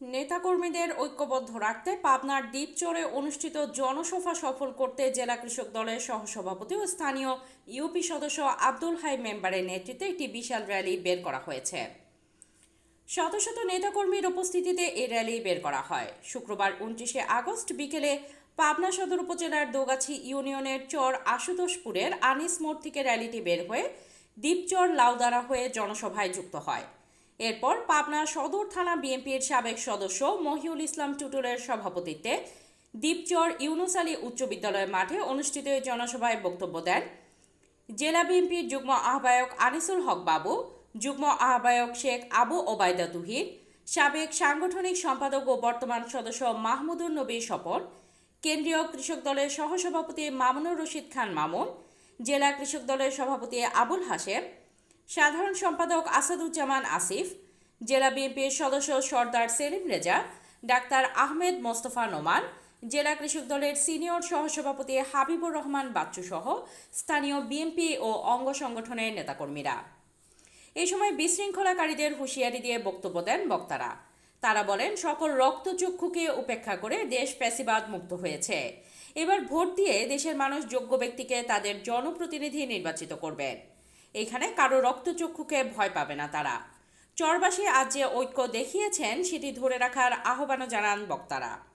নেতাকর্মীদের ঐক্যবদ্ধ রাখতে পাবনার দ্বীপচরে অনুষ্ঠিত জনসভা সফল করতে জেলা কৃষক দলের সহসভাপতি ও স্থানীয় ইউপি সদস্য আব্দুল হাই মেম্বারের নেতৃত্বে একটি বিশাল র্যালি বের করা হয়েছে। শত শত নেতাকর্মীর উপস্থিতিতে এই র্যালি বের করা হয়। শুক্রবার উনত্রিশে আগস্ট বিকেলে পাবনা সদর উপজেলার দোগাছি ইউনিয়নের চর আশুতোষপুরের আনিস মোড় থেকে র্যালিটি বের হয়ে দ্বীপচর লাউদারা হয়ে জনসভায় যুক্ত হয়। এরপর পাবনা সদর থানা বিএনপির সাবেক সদস্য মহিউল ইসলাম টুটুলের সভাপতিত্বে দ্বীপচর ইউনুস আলী উচ্চ বিদ্যালয় মাঠে অনুষ্ঠিত জনসভায় বক্তব্য দেন জেলা বিএনপির যুগ্ম আহ্বায়ক আনিসুল হক বাবু, যুগ্ম আহ্বায়ক শেখ আবু ওবায়দা তুহির সাবেক সাংগঠনিক সম্পাদক ও বর্তমান সদস্য মাহমুদুর নবী স্বপন, কেন্দ্রীয় কৃষক দলের সহসভাপতি মামুনুর রশিদ খান মামুন, জেলা কৃষক দলের সভাপতি আবুল হাশেম সাধারণ সম্পাদক আসাদুজ্জামান আসিফ, জেলা বিএনপির সদস্য সর্দার সেলিম রেজা, ডাক্তার আহমেদ মোস্তফা নোমান, জেলা কৃষক দলের সিনিয়র সহসভাপতি হাবিবুর রহমান বাচ্চু সহ স্থানীয় বিএনপি ও অঙ্গ সংগঠনের নেতাকর্মীরা। এই সময় বিশৃঙ্খলাকারীদের হুঁশিয়ারি দিয়ে বক্তব্য দেন বক্তারা। তারা বলেন, সকল রক্তচক্ষুকে উপেক্ষা করে দেশ প্যাসিবাদ মুক্ত হয়েছে। এবার ভোট দিয়ে দেশের মানুষ যোগ্য ব্যক্তিকে তাদের জনপ্রতিনিধি নির্বাচিত করবেন। এখানে কারও রক্তচক্ষুকে ভয় পাবে না তারা। চরবাসী আজ যে ঐক্য দেখিয়েছেন, সেটি ধরে রাখার আহ্বানও জানান বক্তারা।